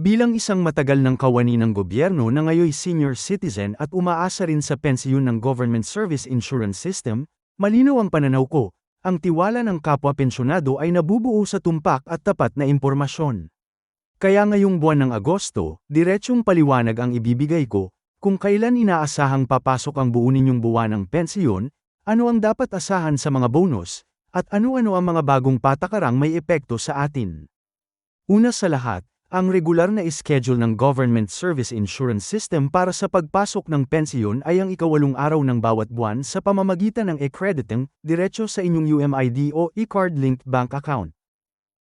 Bilang isang matagal ng kawani ng gobyerno na ngayoy senior citizen at umaasa rin sa pensyon ng Government Service Insurance System, malinaw ang pananaw ko, ang tiwala ng kapwa pensyonado ay nabubuo sa tumpak at tapat na impormasyon. Kaya ngayong buwan ng Agosto, diretsyong paliwanag ang ibibigay ko, kung kailan inaasahang papasok ang buo ninyong buwan ng pensyon, ano ang dapat asahan sa mga bonus, at ano-ano ang mga bagong patakarang may epekto sa atin. Una sa lahat, ang regular na schedule ng Government Service Insurance System para sa pagpasok ng pensyon ay ang ikawalong araw ng bawat buwan sa pamamagitan ng e-crediting, diretso sa inyong UMID o e-card-linked bank account.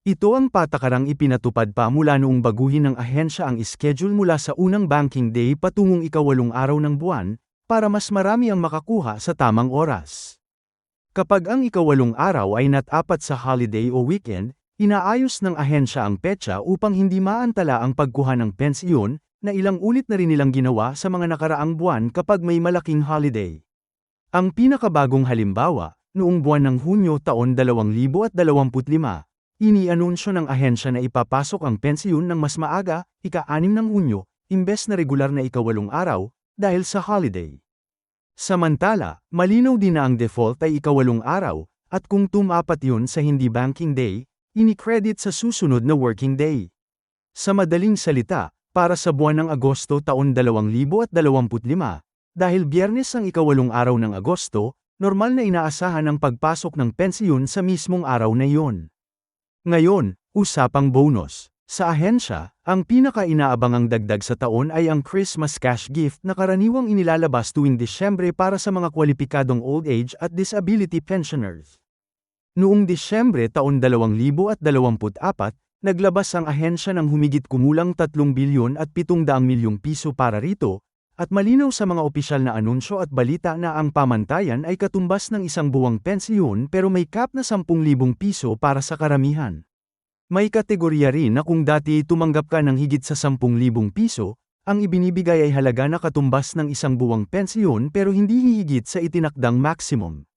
Ito ang patakarang ipinatupad pa mula noong baguhin ng ahensya ang schedule mula sa unang banking day patungong ikawalong araw ng buwan, para mas marami ang makakuha sa tamang oras. Kapag ang ikawalong araw ay nat-apat sa holiday o weekend, inaayos ng ahensya ang petsa upang hindi maantala ang pagkuha ng pensyon, na ilang ulit na rin nilang ginawa sa mga nakaraang buwan kapag may malaking holiday. Ang pinakabagong halimbawa, noong buwan ng Hunyo taon 2025, Inianunsyo ng ahensya na ipapasok ang pensyon ng mas maaga, ika-6 ng Hunyo, imbes na regular na ikawalong araw, dahil sa holiday. Samantala, malinaw din na ang default ay ikawalong araw, at kung tumapat yun sa hindi banking day, ini-credit sa susunod na working day. Sa madaling salita, para sa buwan ng Agosto taon 2025, dahil biyernes ang ikawalong araw ng Agosto, normal na inaasahan ang pagpasok ng pensyon sa mismong araw na iyon. Ngayon, usapang bonus. Sa ahensya, ang pinaka-inaabangang dagdag sa taon ay ang Christmas cash gift na karaniwang inilalabas tuwing Disyembre para sa mga kwalipikadong old age at disability pensioners. Noong Disyembre taon 2024, naglabas ang ahensya ng humigit kumulang 3 bilyon at 700 milyong piso para rito, at malinaw sa mga opisyal na anunsyo at balita na ang pamantayan ay katumbas ng isang buwang pensyon pero may cap na 10,000 piso para sa karamihan. May kategorya rin na kung dati tumanggap ka ng higit sa 10,000 piso, ang ibinibigay ay halaga na katumbas ng isang buwang pensyon pero hindi hihigit sa itinakdang maximum.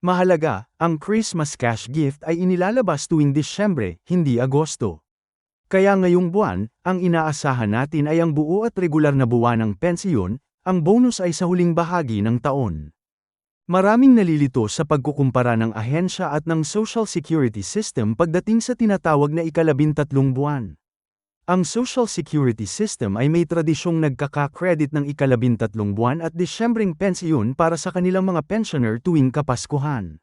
Mahalaga, ang Christmas cash gift ay inilalabas tuwing Disyembre, hindi Agosto. Kaya ngayong buwan, ang inaasahan natin ay ang buo at regular na buwan ng pensyon, ang bonus ay sa huling bahagi ng taon. Maraming nalilito sa pagkukumpara ng ahensya at ng Social Security System pagdating sa tinatawag na ikalabintatlong buwan. Ang Social Security System ay may tradisyong nagkaka-credit ng ikalabintatlong buwan at Disyembreng pensyon para sa kanilang mga pensioner tuwing Kapaskuhan.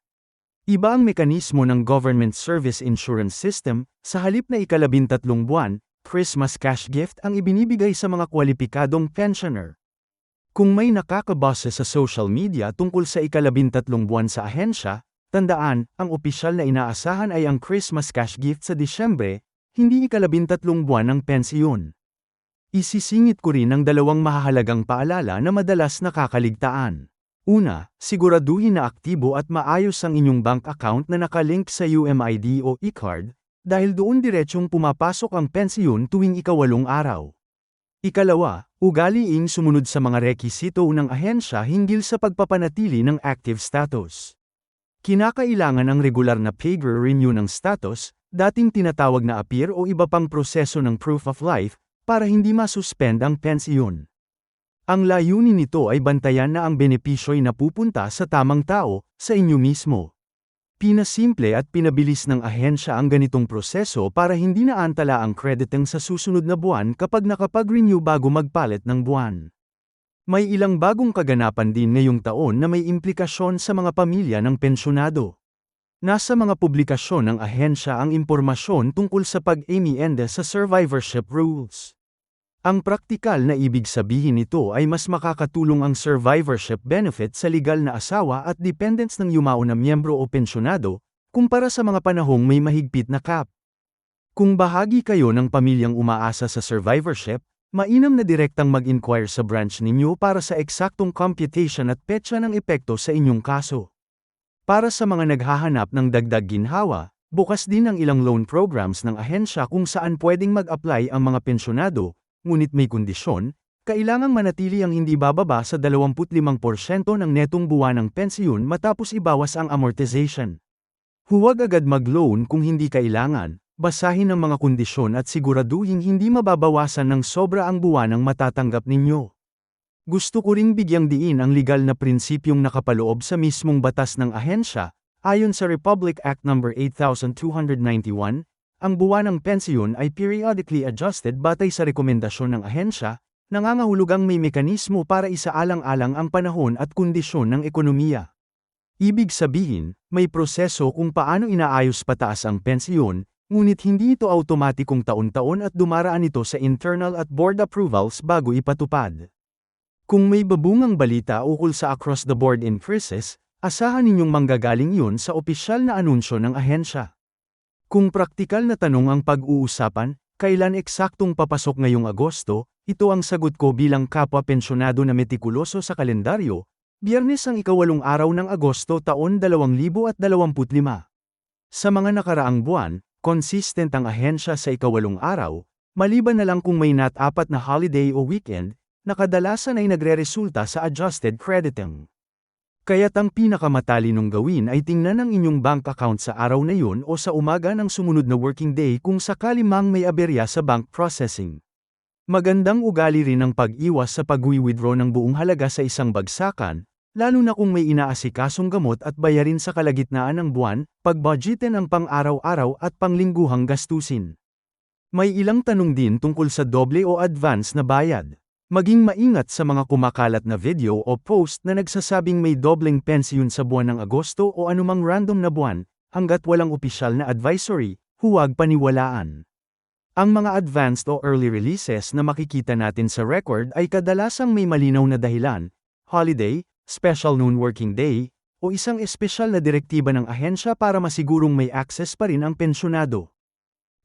Iba ang mekanismo ng Government Service Insurance System, sa halip na ikalabintatlong buwan, Christmas cash gift ang ibinibigay sa mga kwalipikadong pensioner. Kung may nakakabasa sa social media tungkol sa ikalabintatlong buwan sa ahensya, tandaan, ang opisyal na inaasahan ay ang Christmas cash gift sa Disyembre, hindi ikalabintatlong buwan ng pensyon. Isisingit ko rin ang dalawang mahahalagang paalala na madalas nakakaligtaan. Una, siguraduhin na aktibo at maayos ang inyong bank account na nakalink sa UMID o e-card, dahil doon diretsyong pumapasok ang pensyon tuwing ikawalong araw. Ikalawa, ugaliing sumunod sa mga rekisito ng ahensya hinggil sa pagpapanatili ng active status. Kinakailangan ang regular na pager renew ng status, dating tinatawag na appear o iba pang proseso ng proof of life, para hindi masuspend ang pensyon. Ang layunin nito ay bantayan na ang benepisyo'y napupunta sa tamang tao, sa inyo mismo. Pinasimple at pinabilis ng ahensya ang ganitong proseso para hindi naantala ang crediting sa susunod na buwan kapag nakapag-renew bago magpalit ng buwan. May ilang bagong kaganapan din ngayong taon na may implikasyon sa mga pamilya ng pensyonado. Nasa mga publikasyon ng ahensya ang impormasyon tungkol sa pag-amiende sa survivorship rules. Ang praktikal na ibig sabihin nito ay mas makakatulong ang survivorship benefit sa legal na asawa at dependents ng yumao na miyembro o pensyonado, kumpara sa mga panahong may mahigpit na cap. Kung bahagi kayo ng pamilyang umaasa sa survivorship, mainam na direktang mag-inquire sa branch ninyo para sa eksaktong computation at petsa ng epekto sa inyong kaso. Para sa mga naghahanap ng dagdag ginhawa, bukas din ang ilang loan programs ng ahensya kung saan pwedeng mag-apply ang mga pensyonado, ngunit may kondisyon, kailangang manatili ang hindi bababa sa 25% ng netong buwan ng pensyon matapos ibawas ang amortization. Huwag agad mag-loan kung hindi kailangan, Basahin ang mga kondisyon at siguraduhin hindi mababawasan ng sobra ang buwanang matatanggap ninyo. Gusto ko ring bigyang diin ang legal na prinsipyong nakapaloob sa mismong batas ng ahensya, ayon sa Republic Act No. 8291, ang buwanang pensyon ay periodically adjusted batay sa rekomendasyon ng ahensya, nangangahulugang may mekanismo para isaalang-alang ang panahon at kondisyon ng ekonomiya. Ibig sabihin, may proseso kung paano inaayos pataas ang pensyon, ngunit hindi ito automatikong taon-taon at dumaraan ito sa internal at board approvals bago ipatupad. Kung may babungang balita ukol sa across-the-board increases, asahan ninyong manggagaling yun sa opisyal na anunsyo ng ahensya. Kung praktikal na tanong ang pag-uusapan, kailan eksaktong papasok ngayong Agosto, ito ang sagot ko bilang kapwa pensyonado na metikuloso sa kalendaryo, Biyernes ang ikawalong araw ng Agosto taon 2025. Sa mga nakaraang buwan, consistent ang ahensya sa ikawalong araw, maliban na lang kung may nat apat na holiday o weekend, na kadalasan ay nagre-resulta sa adjusted crediting. Kaya't ang pinakamatalinong gawin ay tingnan ang inyong bank account sa araw na yun o sa umaga ng sumunod na working day kung sakali mang may aberya sa bank processing. Magandang ugali rin ang pag-iwas sa pag-withdraw ng buong halaga sa isang bagsakan, lalo na kung may inaasikasong gamot at bayarin sa kalagitnaan ng buwan, pagbudgetin ang pang-araw-araw at panglingguhang gastusin. May ilang tanong din tungkol sa doble o advance na bayad. Maging maingat sa mga kumakalat na video o post na nagsasabing may dobleng pensyon sa buwan ng Agosto o anumang random na buwan, hanggat walang opisyal na advisory, huwag paniwalaan. Ang mga advanced o early releases na makikita natin sa record ay kadalasang may malinaw na dahilan, holiday, special noon working day, o isang espesyal na direktiba ng ahensya para masigurong may access pa rin ang pensyonado.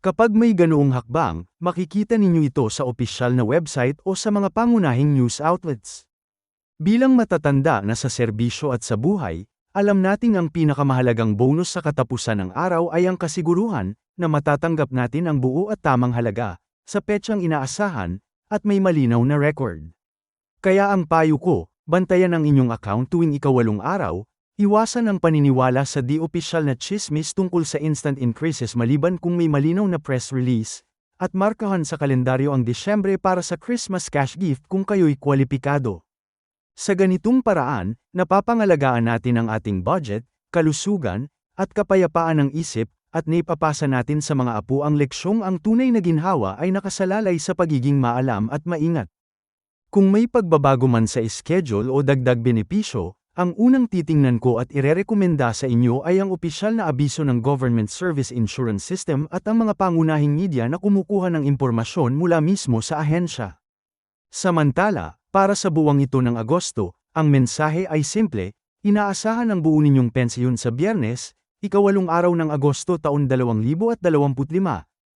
Kapag may ganoong hakbang, makikita ninyo ito sa opisyal na website o sa mga pangunahing news outlets. Bilang matatanda na sa serbisyo at sa buhay, alam nating ang pinakamahalagang bonus sa katapusan ng araw ay ang kasiguruhan na matatanggap natin ang buo at tamang halaga, sa petsang inaasahan, at may malinaw na record. Kaya ang payo ko, bantayan ang inyong account tuwing ikawalong araw, iwasan ang paniniwala sa di-opisyal na chismis tungkol sa instant increases maliban kung may malinaw na press release, at markahan sa kalendaryo ang Disyembre para sa Christmas cash gift kung kayo'y kwalipikado. Sa ganitong paraan, napapangalagaan natin ang ating budget, kalusugan, at kapayapaan ng isip, at naipapasa natin sa mga apo ang leksyong ang tunay na ginhawa ay nakasalalay sa pagiging maalam at maingat. Kung may pagbabago man sa schedule o dagdag benepisyo, ang unang titingnan ko at irerekomenda sa inyo ay ang opisyal na abiso ng Government Service Insurance System at ang mga pangunahing media na kumukuha ng impormasyon mula mismo sa ahensya. Samantala, para sa buwang ito ng Agosto, ang mensahe ay simple, inaasahan ang buo ninyong pensyon sa biyernes, ikawalong araw ng Agosto taon 2025,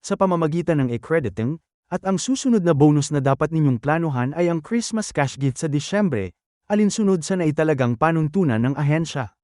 sa pamamagitan ng e-crediting, at ang susunod na bonus na dapat ninyong planuhan ay ang Christmas cash gift sa Disyembre, alinsunod sa naitalagang panuntunan ng ahensya.